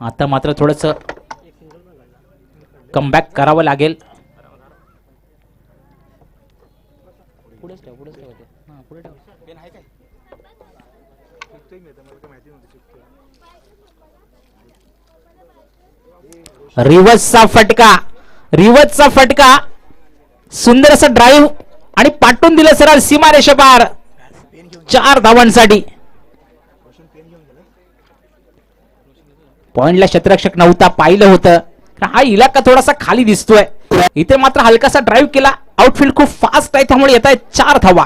आता मात्र थोडस कमबॅक करावं लागेल. हा. रिवर्सचा फटका रिवर्सचा फटका. सुंदर असा ड्राईव्ह आणि पाठवून दिलं सरळ सीमा रेषेपार चार धावांसाठी. पॉइंटला क्षेत्ररक्षक नव्हता पाहिलं होतं. हा इलाका थोडासा खाली दिसतोय. इथे मात्र हलकासा ड्राईव्ह केला. आउटफील्ड खूप फास्ट आहे त्यामुळे येत आहे चार धावा.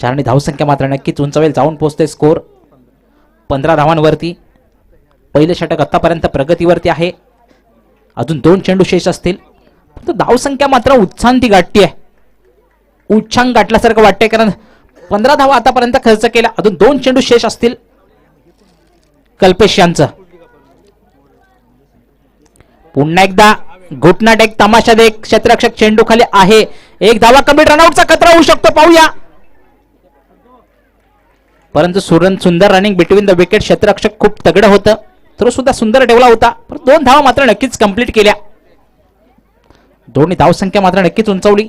चारने धावसंख्या मात्र नक्कीच उंचावेल. जाऊन पोहोचते स्कोर पंधरा धावांवरती. पहिलं षटक आतापर्यंत प्रगतीवरती आहे. अजून दोन चेंडू शेष असतील. फक्त धावसंख्या मात्र उच्चांती गाठती आहे उच्छांग गाठल्यासारखं वाटतंय कारण पंधरा धावा आतापर्यंत खर्च केला. अजून दोन चेंडू शेष असतील. कल्पेश यांचं. पुन्हा एकदा घुटना एक तमाशा देख क्षेत्ररक्षक चेंडू खाली आहे. एक धावा कमी रनआउटचा खतरा होऊ शकतो पाहूया. परंतु सुरन सुंदर रनिंग बिटवीन द विकेट क्षेत्ररक्षक खूप तगडं होतं. थ्रो सुद्धा सुंदर ठेवला होता पण दोन धावा मात्र नक्कीच कंप्लीट केल्या. दोन्ही धावसंख्या मात्र नक्कीच उंचवली.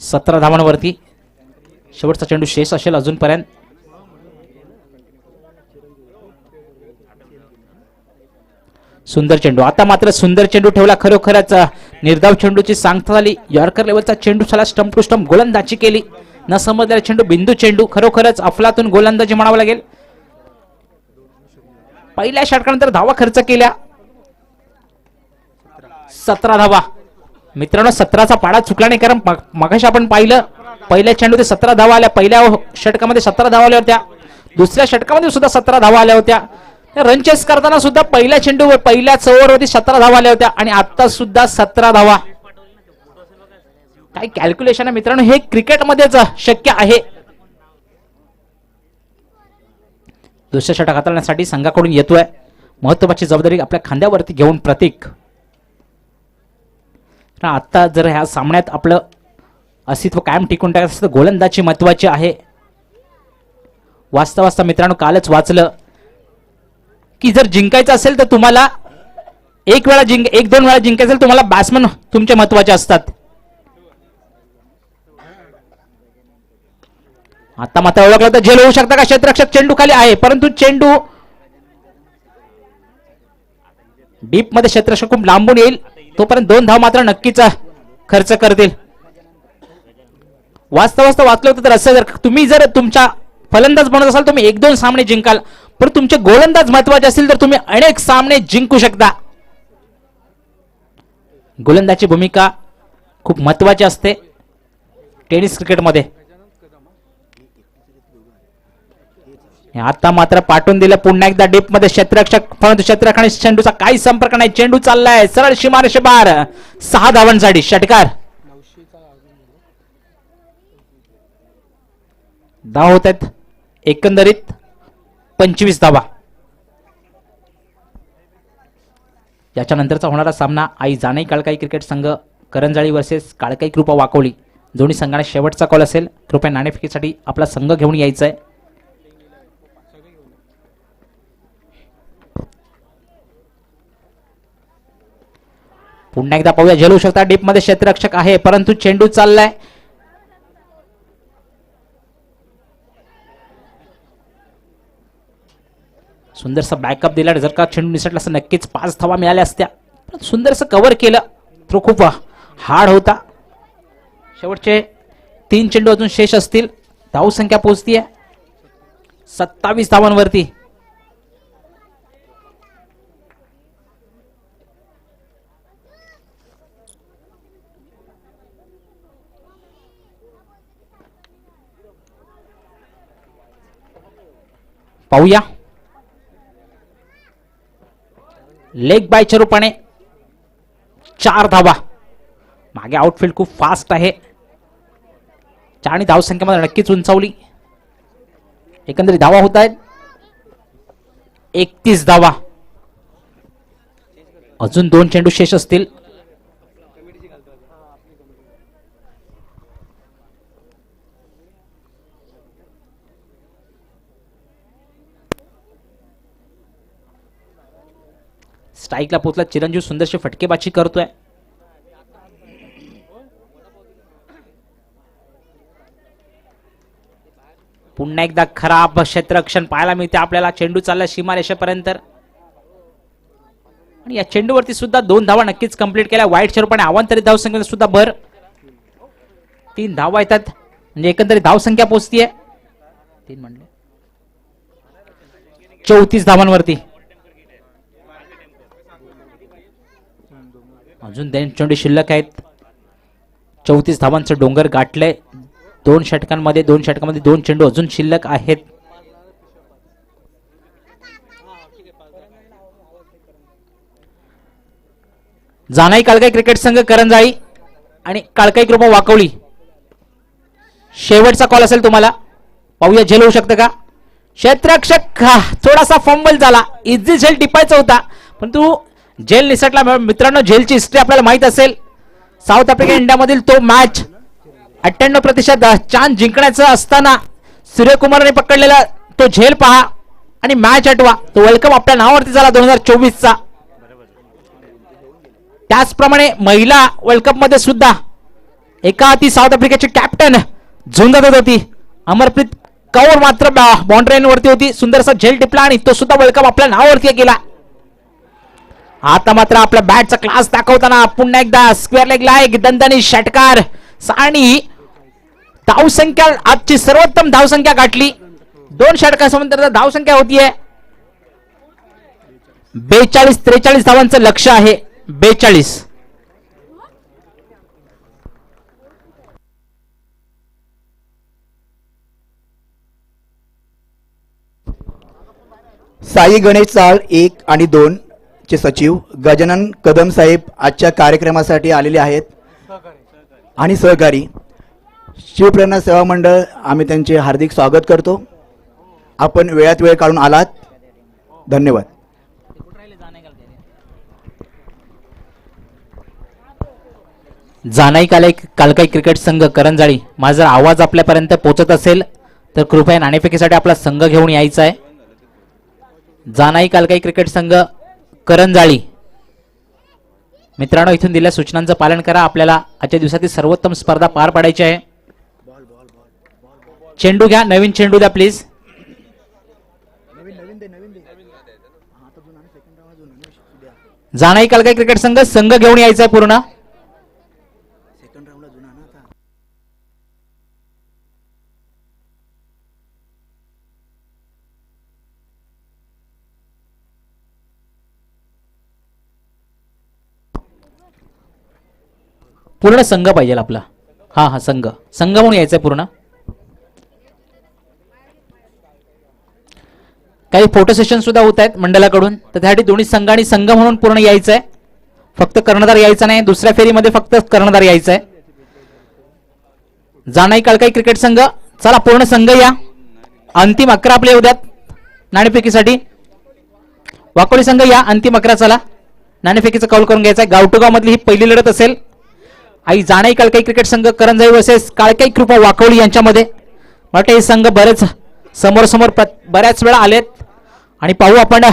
सतरा धावांवरती. शेवटचा चेंडू शेष असेल अजूनपर्यंत. सुंदर चेंडू. आता मात्र सुंदर चेंडू ठेवला खरोखरच निर्धाव चेंडूची सांगता झाली. यॉर्कर लेवलचा चेंडू झाला स्टंप टू स्टंप गोलंदाजी केली. न समजलेला चेंडू बिंदू चेंडू खरोखरच अफलातून गोलंदाजी म्हणावं लागेल. पहिल्या षटकानंतर धावा खर्च केल्या. सतरा धावा. मित्रांनो सतराचा पाडा चुकला नाही कारण मगाशी आपण पाहिलं पहिल्या चेंडू ते सतरा धावा आल्या पहिल्या हो-, षटकामध्ये सतरा धावा आल्या होत्या. दुसऱ्या षटकामध्ये सुद्धा सतरा धावा आल्या होत्या. रन चेस करताना सुद्धा पहिल्या चेंडू पहिल्या चौवरवरती सतरा धावा आल्या होत्या आणि आता सुद्धा सतरा धावा. काय कॅल्क्युलेशन आहे मित्रांनो? हे क्रिकेटमध्येच शक्य आहे. दुसऱ्या षटक हाताळण्यासाठी संघाकडून येतोय. महत्वाची जबाबदारी आपल्या खांद्यावरती घेऊन प्रतीक. आत्ता जर ह्या सामन्यात आपलं अस्तित्व कायम टिकून टाकायचं असेल तर गोलंदाजी महत्वाची आहे. वाचता वाचता मित्रांनो कालच वाचलं. की जर जिंकायचं असेल तर तुम्हाला एक वेळा जिंक एक दोन वेळा जिंकायचं असेल तुम्हाला बॅट्समन तुमचे महत्त्वाचे असतात. आता मात्र ओळखलं तर झेल होऊ शकता का? क्षेत्ररक्षक चेंडू खाली आहे परंतु चेंडू डीपमध्ये क्षेत्ररक्षक खूप लांबून येईल. तोपर्यंत दोन धाव मात्र नक्कीच खर्च करतील. वाचता वाचता वाचलं होतं तर असं जर तुम्ही जर तुमच्या फलंदाज बनत असाल तुम्ही एक दोन सामने जिंकाल. पण तुमचे गोलंदाज महत्त्वाचे असतील तर तुम्ही अनेक सामने जिंकू शकता. गोलंदाची भूमिका खूप महत्वाची असते. टेनिस क्रिकेटमध्ये. आता मात्र पाठवून दिलं. पुन्हा एकदा डीपमध्ये क्षेत्ररक्षक परंतु क्षेत्ररक्षक आणि चेंडूचा काही संपर्क नाही. चेंडू चाललाय. सरळ सीमारेषे बार सहा धावांसाठी. षटकार. धाव होत आहेत. एकंदरीत पंचवीस धावा. याच्यानंतरचा होणारा सामना आई जाणई काळकाई क्रिकेट संघ करंजाळी वर्सेस काळकाई कृपा वाकवली दोन्ही संघाने शेवटचा कॉल असेल. कृपया नाणेफेकीसाठी आपला संघ घेऊन यायचा आहे पुन्हा एकदा पाहूया. झेलू शकता डीपमध्ये क्षेत्ररक्षक आहे परंतु चेंडू चाललाय. सुंदरसा बॅकअप दिला जर का चेंडू निसटला असं नक्कीच पाच धावा मिळाल्या असत्या. पण सुंदरसं कव्हर केलं. तो खूप हार्ड होता. शेवटचे तीन चेंडू अजून शेष असतील. धावसंख्या पोहोचतीये. सत्तावीस धावांवरती. पाहूया. लेग बायच्या रूपाने चार धावा. मागे आउटफील्ड खूप फास्ट आहे. चार आणि धावसंख्येमध्ये नक्कीच उंचावली. एकंदरीत धावा होत आहेत. एकतीस धावा. अजून दोन चेंडू शेष असतील. स्ट्राईकला पोहोचला चिरंजीव सुंदरशी फटकेबाजी करतोय. पुन्हा एकदा खराब क्षेत्ररक्षण पाहायला मिळते आपल्याला. चेंडू चालला सीमारेषेपर्यंत. आणि या चेंडूवरती सुद्धा दोन धावा नक्कीच कंप्लीट केल्या. वाईट स्वरूपाने अवांतरित धावसंख्येत सुद्धा भर. तीन धावा येतात. म्हणजे एकंदरीत धावसंख्या पोचतीये. तीन म्हणले. चौतीस धावांवरती. अजून दोन चेंडू शिल्लक आहेत. चौतीस धावांचं डोंगर गाठलंय. दोन षटकांमध्ये दोन षटकांमध्ये दोन चेंडू अजून शिल्लक आहेत. जानाई काळकाई क्रिकेट संघ करंजाई आणि काळकाई कृपा वाकवली शेवटचा कॉल असेल तुम्हाला. पाहूया झेल होऊ शकतं का? क्षेत्रक्षक थोडासा फंबल झाला. इझी झेल टिपायचा होता. पण तू झेल निसटला. मित्रांनो झेलची हिस्ट्री आपल्याला माहीत असेल. साऊथ आफ्रिका इंडियामधील तो मॅच अठ्ठ्याण्णव प्रतिशत चान्स जिंकण्याचं असताना सूर्यकुमारने पकडलेला तो झेल पहा आणि मॅच आठवा. तो वर्ल्ड कप आपल्या नावावरती झाला दोन हजार चोवीसचा. त्याचप्रमाणे महिला वर्ल्ड सुद्धा एका हाती साऊथ आफ्रिकेची कॅप्टन झुंजत होती. अमरप्रीत कौर मात्र बाउंड्री होती. सुंदरसा झेल टिपला आणि तो सुद्धा वर्ल्ड कप आपल्या नावावरती गेला. आता मात्र आपल्या बॅटचा क्लास दाखवताना पुन्हा एकदा स्क्वेअर लेग लाईक दंदनी षटकार. आणि धावसंख्या आजची सर्वोत्तम धावसंख्या गाठली. दोन षटकासमंतर धावसंख्या होतीये. बेचाळीस त्रेचाळीस धावांचं लक्ष आहे. बेचाळीस. साई गणेश चाळ एक आणि दोन. चे सचिव गजानन कदम साहेब आजच्या कार्यक्रमासाठी आलेले आहेत. आणि सहकारी शिवप्रेरणा सेवा मंडळ आम्ही त्यांचे हार्दिक स्वागत करतो. आपण वेळात वेळ काढून आलात. धन्यवाद. जानाई कालाय कालकाई क्रिकेट संघ करंजाळी. माझा आवाज आपल्यापर्यंत पोचत असेल तर कृपया नाणेफेकीसाठी आपला संघ घेऊन यायचा आहे. जानाई कालकाई क्रिकेट संघ करंजाळी. मित्रांनो इथून दिल्या सूचनांचं पालन करा. आपल्याला आजच्या दिवसातील सर्वोत्तम स्पर्धा पार पाडायची आहे. चेंडू घ्या. नवीन चेंडू द्या प्लीज जाणई काल काय क्रिकेट संघ संघ घेऊन यायचा आहे पूर्ण. पूर्ण संघ पाहिजे आपला. हा हा संघ. संघ म्हणून यायचा आहे पूर्ण. काही फोटो सेशन सुद्धा होत आहेत मंडळाकडून. तर त्यासाठी दोन्ही संघ आणि संघ म्हणून पूर्ण यायचं आहे फक्त कर्णधार यायचा नाही दुसऱ्या फेरीमध्ये फक्त कर्णधार यायचा आहे जाणाई काळकाई क्रिकेट संघ. चला पूर्ण संघ या. अंतिम अकरा आपले उद्यात नाणेफेकीसाठी. वाकोली संघ या. अंतिम अकरा चला. नाणेफेकीचा कौल करून घ्यायचा आहे. गावटुगाव मधली ही पहिली लढत असेल. आई जाणे काळकाई क्रिकेट संघ करंजाई वर्सेस काळकाई कृपा वाकवली यांच्यामध्ये. मला हे संघ बरेच समोर समोर बऱ्याच वेळा आलेत. आणि पाहू आपण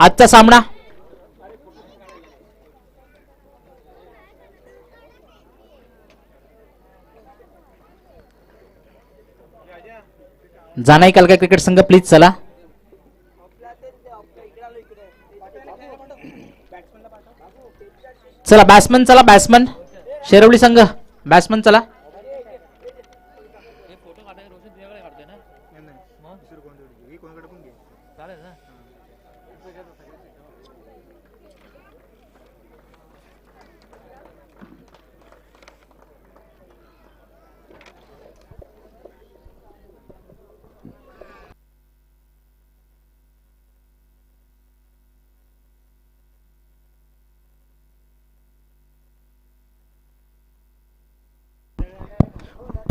आजचा सामना. जाणाई कालका क्रिकेट संघ प्लीज चला. चला बॅट्समन चला बॅट्समन शेरवली संघ. बॅट्समन चला.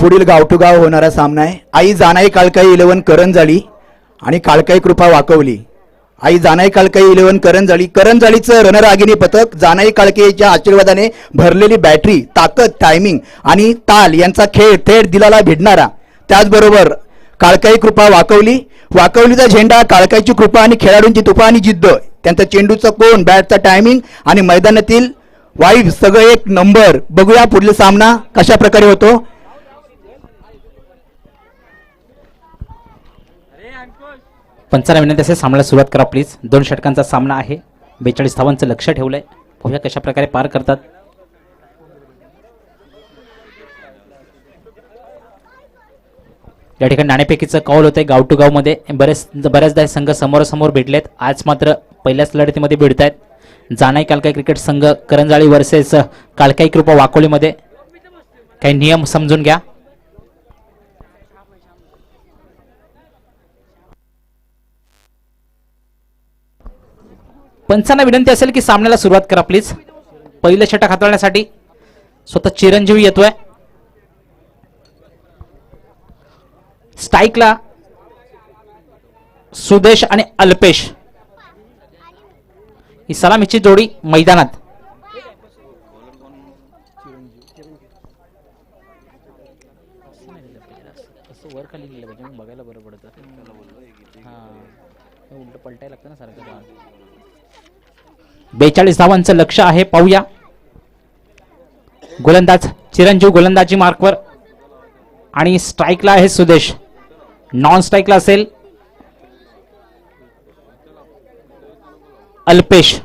पुढील गाव टू गाव होणारा सामना आहे. आई जानाई काळकाई इलेवन करंजाळी आणि काळकाई कृपा वाकवली. आई जानाई काळकाई इलेव्हन करंजाळी. करंजाळीचं रणरागिनी पथक जानाई काळकेच्या आशीर्वादाने भरलेली बॅटरी ताकद टायमिंग आणि ताल यांचा खेळ थेट दिलाला भिडणारा. त्याचबरोबर काळकाई कृपा वाकवली. वाकवलीचा झेंडा काळकाईची कृपा आणि खेळाडूंची तुफा आणि जिद्द. त्यांचा चेंडूचं कोण बॅटचा टायमिंग आणि मैदानातील वाईफ सगळं एक नंबर बघूया पुढील सामना कशा प्रकारे होतो. पंचांना विनंती असेल सामन्याला सुरुवात करा प्लीज दोन षटकांचा सामना आहे. बेचाळीस धावांचं लक्ष ठेवलंय. पाहूया कशा प्रकारे पार करतात. या ठिकाणी नाणेफेकीचं कौल होतंय गाव टू गावमध्ये बरेच बऱ्याचदा संघ समोरासमोर भेटलेत. आज मात्र पहिल्याच लढतीमध्ये भेटत आहेत जानाई कालकाई क्रिकेट संघ करंजाळी वर्सेस कालकाई कृपा वाकोलीमध्ये. काही नियम समजून घ्या. पंचांना विनंती असेल की सामन्याला सुरुवात करा प्लीज पहिलं षटक हाताळण्यासाठी. स्वतः चिरंजीवी येतोय. स्टाईकला सुदेश आणि अल्पेश. ही सलामीची जोडी मैदानात. वर खाली बघायला बरं पडतं. उलट पलटायला लागतं ना सारखं. बेचाळीस धावांचं लक्ष आहे. पाहूया. गोलंदाज चिरंजीव गोलंदाजी मार्कवर. आणि स्ट्राईकला आहे सुदेश. नॉन स्ट्राईकला असेल. अल्पेश.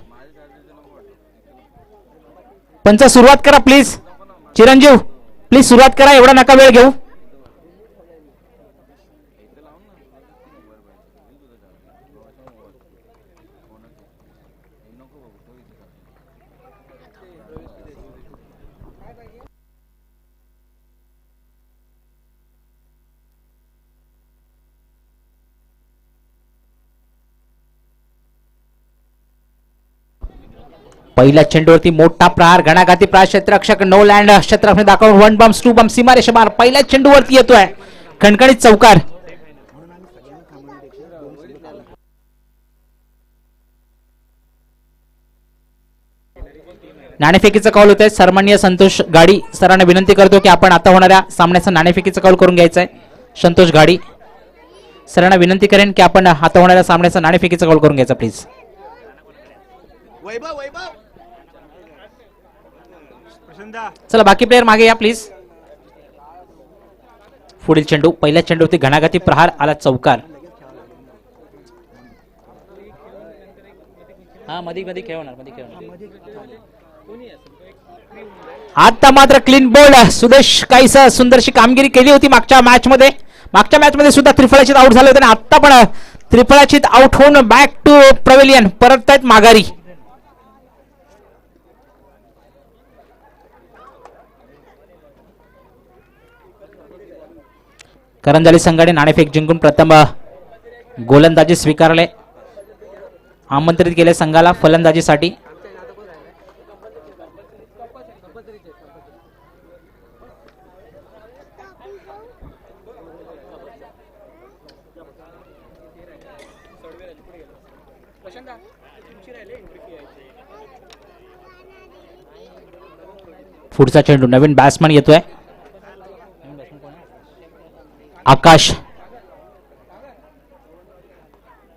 पंच सुरुवात करा प्लीज चिरंजीव प्लीज सुरुवात करा. एवढा नका वेळ घेऊ. पहिल्या चेंडूवरती मोठा प्रहार घणाघाती प्रहार क्षेत्ररक्षक नो लँड क्षेत्ररक्षक दाखवून वन बम्स टू बम्स सीमारेषा मार पहिल्या चेंडूवरती येतोय. खणखणीत चौकार. नाणेफेकीचं कॉल होत आहे सन्माननीय संतोष गाडी सरांना विनंती करतो की आपण आता होणाऱ्या सामन्याचा नाणेफेकीचं कॉल करून घ्यायचंय. आहे संतोष गाडी सरांना विनंती करेन की आपण आता होणाऱ्या सामन्याचा नाणेफेकीचा कॉल करून घ्यायचं प्लीज चला बाकी प्लेयर मागे या प्लीज पुढील चेंडू पहिल्या चेंडूवरती घणाघाती प्रहार आला चौकार. हा मध्ये मध्ये खेळवणार मध्ये खेळवणार आता मात्र क्लीन बोल्ड सुदेश काहीस सुंदरशी कामगिरी केली होती मागच्या मॅच मध्ये मागच्या मॅच मध्ये सुद्धा त्रिफळाचित आउट झाले होते आणि आता पण त्रिफळाचित आउट होऊन बॅक टू प्रवेलियन परत आहेत माघारी. करंजाली संघाने नाणेफेक जिंकून प्रथम गोलंदाजी स्वीकारले. आमंत्रित केले संघाला फलंदाजीसाठी. पुढचा चेंडू नवीन बॅट्समन येतोय. आकाश.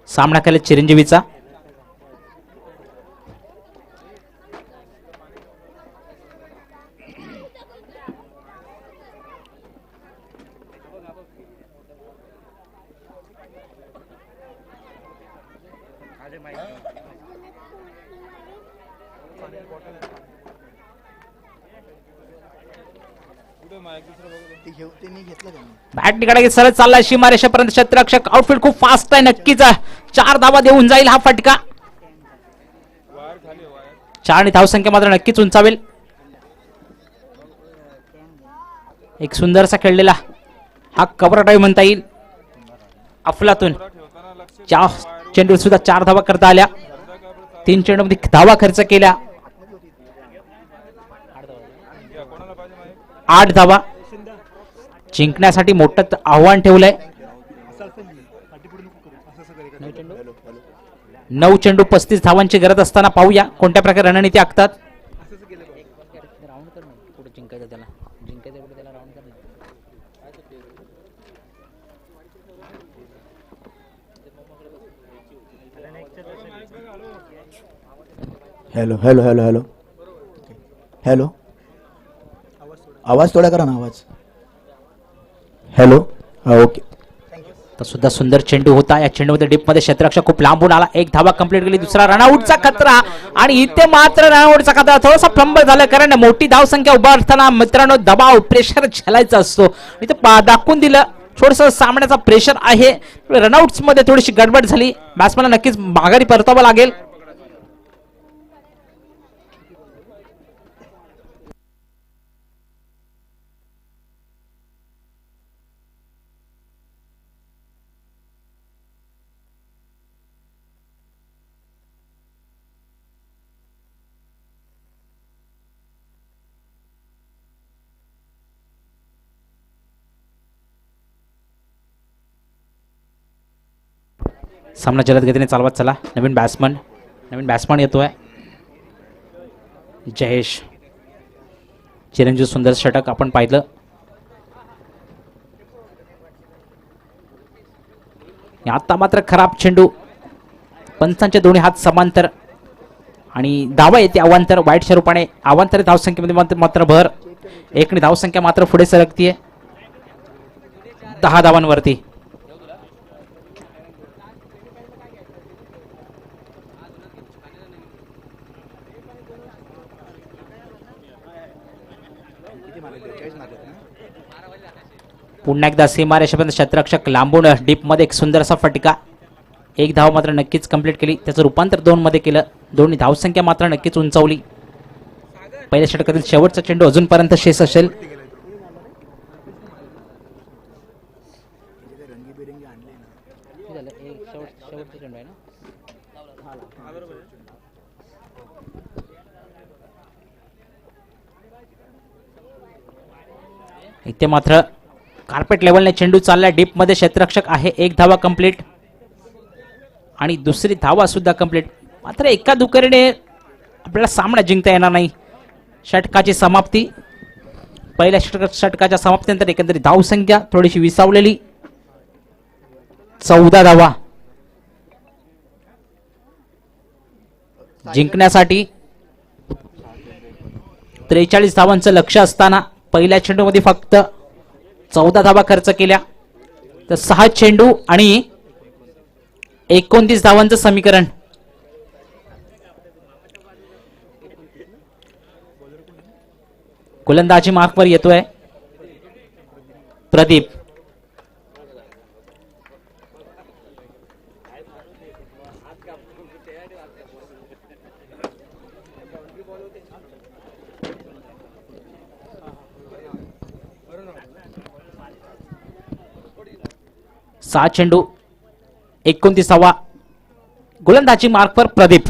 सामना केला चिरंजीवीचा. बॅट निघाला सरळ चालला सीमारेषेपर्यंत क्षेत्ररक्षक आउटफील्ड खूप फास्ट आहे. नक्कीच चार धावा देऊन जाईल हा फटका. चार आणि धावसंख्या मात्र नक्कीच उंचावेल. एक सुंदरसा खेळलेला हा कवर ड्राईव्ह म्हणता येईल. अफलातून. चार चेंडू सुद्धा चार धावा करता आल्या. तीन चेंडूमध्ये धावा खर्च केल्या. आठ धावा. जिंकण्यासाठी मोठं आव्हान ठेवलंय. नऊ चेंडू पस्तीस धावांची गरज असताना पाहूया कोणत्या प्रकारे रणनीती आखतात. Hello hello hello hello hello आवाज थोडा करा ना आवाज. हॅलो ओके ah, तर सुद्धा सुंदर चेंडू होता. या चेंडूमध्ये डीपमध्ये क्षेत्ररक्षक खूप लांबून आला. एक धावा कंप्लीट केली दुसरा रनआउटचा खतरा. आणि इथे मात्र रनआउटचा खतरा. थोडासा फ्लंबर झाला कारण मोठी धावसंख्या उभा असताना मित्रांनो दबाव प्रेशर झेलायचा असतो. इथे पा- दाखवून दिलं. थोडस सामन्याचा प्रेशर आहे. रनआउट्समध्ये थोडीशी गडबड झाली. बॅट्समॅनला नक्कीच माघारी परतावं लागेल. सामना जलद गतीने चालवत चला. नवीन बॅट्समन नवीन बॅट्समन आहे जयेश. चिरंजीव सुंदर षटक आपण पाहिलं. आता मात्र खराब चेंडू. पंचांचे दोन्ही हात समांतर. आणि धावा येते अवांतर वाईटच्या रूपाने अवांतर धावसंख्येमध्ये मात्र मात्र भर. एकने धावसंख्या मात्र पुढे सरकतीये. दहा धावांवरती. पुन्हा एकदा सीमा रेषेपर्यंत क्षेत्ररक्षक लांबून डीपमध्ये एक सुंदर असा फटका. एक धाव मात्र नक्कीच कंप्लीट केली. त्याचं रूपांतर दोनमध्ये केलं. दोन्ही धावसंख्या मात्र नक्कीच उंचावली. पहिल्या षटकातील शेवटचा चेंडू अजूनपर्यंत शेष असेल. इथे मात्र कार्पेट लेवलने चेंडू चालला. डीपमध्ये क्षेत्ररक्षक आहे. एक धावा कंप्लीट आणि दुसरी धावा सुद्धा कंप्लीट मात्र एका दुकरीने आपल्याला सामना जिंकता येणार नाही. षटकाची समाप्ती. पहिल्या षटक षटकाच्या समाप्तीनंतर एकंदरीत धावसंख्या थोडीशी विसावलेली. चौदा धावा. जिंकण्यासाठी त्रेचाळीस धावांचं लक्ष असताना पहिल्या चेंडूमध्ये फक्त चौदा धावा खर्च केल्या. तर सहा चेंडू आणि एकोणतीस धावांचं समीकरण. गोलंदाजी मार्कवर येतोय. प्रदीप. सहा चेंडू एकोणतीसावा गोलंदाजी मार्कवर प्रदीप.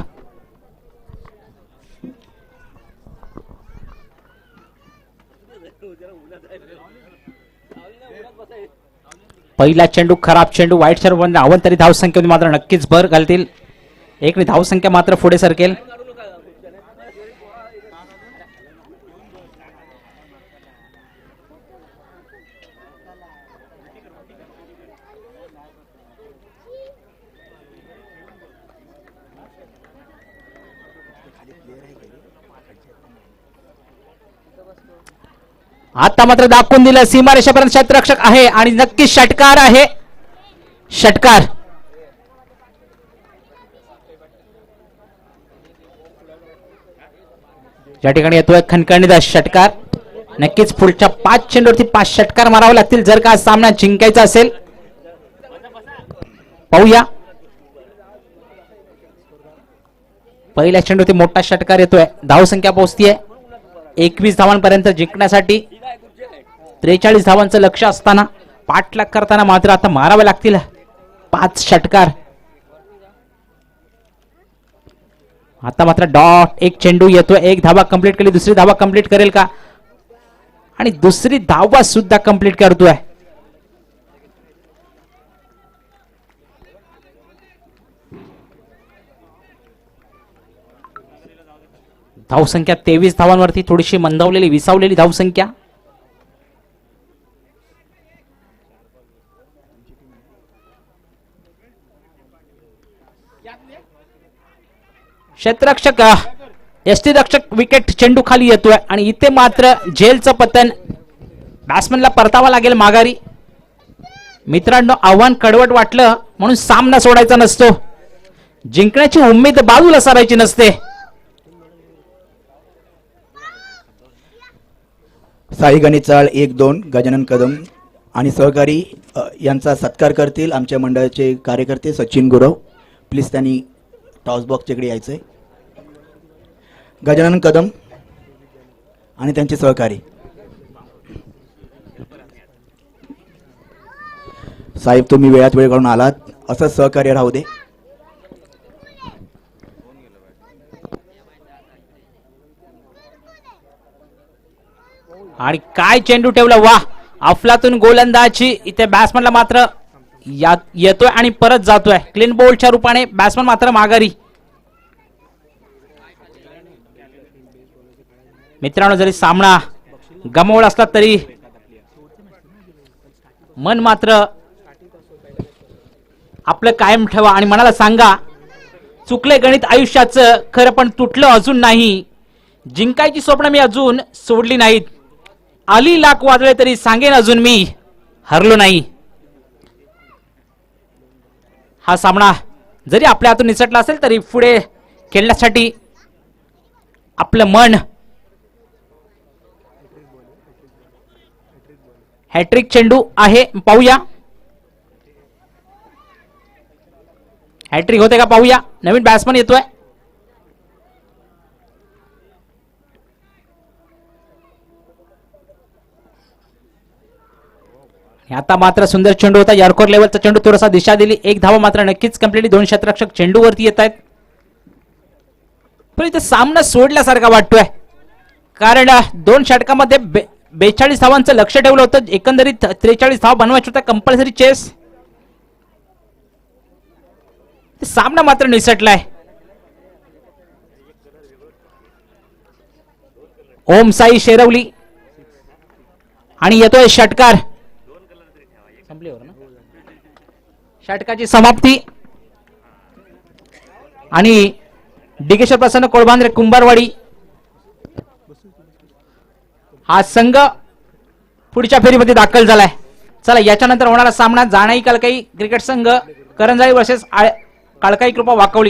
पहिला चेंडू खराब चेंडू वाईट सर्व अवंतरी धावसंख्येमध्ये मात्र नक्कीच भर घालतील. एक धावसंख्या मात्र पुढे सरकेल. आता मात्र दाखवून दिलं सीमारेषेपर्यंत क्षेत्ररक्षक आहे आणि नक्कीच षटकार आहे. षटकार. या ठिकाणी येतोय खणखणीत षटकार. नक्कीच पुढच्या पाच चेंडूवरती पाच षटकार मारावे लागतील. जर का सामना जिंकायचा असेल पाहूया. पहिल्या चेंडूवरती मोठा षटकार येतोय. धावसंख्या पोहोचतीये. एकवीस धावांपर्यंत जिंकण्यासाठी त्रेचाळीस धावांचं लक्ष असताना पाठलाग करताना मात्र आता मारावे लागतील. पाच षटकार. आता मात्र डॉट एक चेंडू येतोय. एक धावा कंप्लीट केली दुसरी धावा कंप्लीट करेल का? आणि दुसरी धावा सुद्धा कंप्लीट करतोय. धावसंख्या तेवीस धावांवरती थोडीशी मंदावलेली विसावलेली धावसंख्या. क्षेत्ररक्षक एसटी रक्षक विकेट चेंडू खाली येतोय आणि इथे मात्र जेलचं पतन. बॅट्समॅनला परतावा लागेल माघारी. मित्रांनो आव्हान कडवट वाटलं म्हणून सामना सोडायचा नसतो. जिंकण्याची उमेद बाजूला सारायची नसते. साई गणिचाळ एक दोन गजानन कदम आणि सहकारी यांचा सत्कार करतील आमच्या मंडळाचे कार्यकर्ते सचिन गुरव. प्लीज त्यांनी टॉस इकडे यायचं आहे गजानन कदम आणि त्यांचे सहकारी. साहेब तुम्ही वेळात वेळ काढून आलात. असंच सहकार्य राहू दे. आणि काय चेंडू ठेवला? वा अफलातून गोलंदाजी. इथे बॅट्समॅनला मात्र येतोय आणि परत जातोय. क्लीन बोल्डच्या रूपाने बॅट्समॅन मात्र माघारी. मित्रांनो जरी सामना गमवळ असला तरी मन मात्र आपलं कायम ठेवा. आणि मनाला सांगा चुकले गणित आयुष्याचं खरं पण तुटलं अजून नाही. जिंकायची स्वप्न मी अजून सोडली नाहीत. आली लाख वाजले तरी सांगेन अजून मी हरलो नाही. हा सामना जरी आपल्या हातून निसटला असेल तरी पुढे खेळण्यासाठी आपलं मन हॅट्रिक चेंडू आहे पाहूया. हॅट्रिक होते का पाहूया. नवीन बॅट्समन येतोय आणि आता मात्र सुंदर चेंडू होता. यॉर्कर लेवलचा चेंडू थोडासा दिशा दिली. एक धावा मात्र नक्कीच कंप्लीटली दोन क्षेत्ररक्षक चेंडूवरती येत आहेत. पण इथे सामना सोडल्यासारखा वाटतोय. कारण दोन षटकामध्ये बे बेचाळीस धावांचं लक्ष ठेवलं होतं. एकंदरीत त्रेचाळीस धावा बनवायची होता कंपल्सरी चेस सामना मात्र निसटलाय. ओम साई शेरवली. आणि येतोय षटकार. संपली ना? षटकाची समाप्ती. आणि डिकेश्वर प्रसन्न कोळबांद्रे कुंभारवाडी. हा संघ पुढच्या फेरीमध्ये दाखल झालाय. चला याच्यानंतर होणारा सामना जाणाई कालकाई क्रिकेट संघ करंजाई वर्सेस काळकाई कृपा वाकवली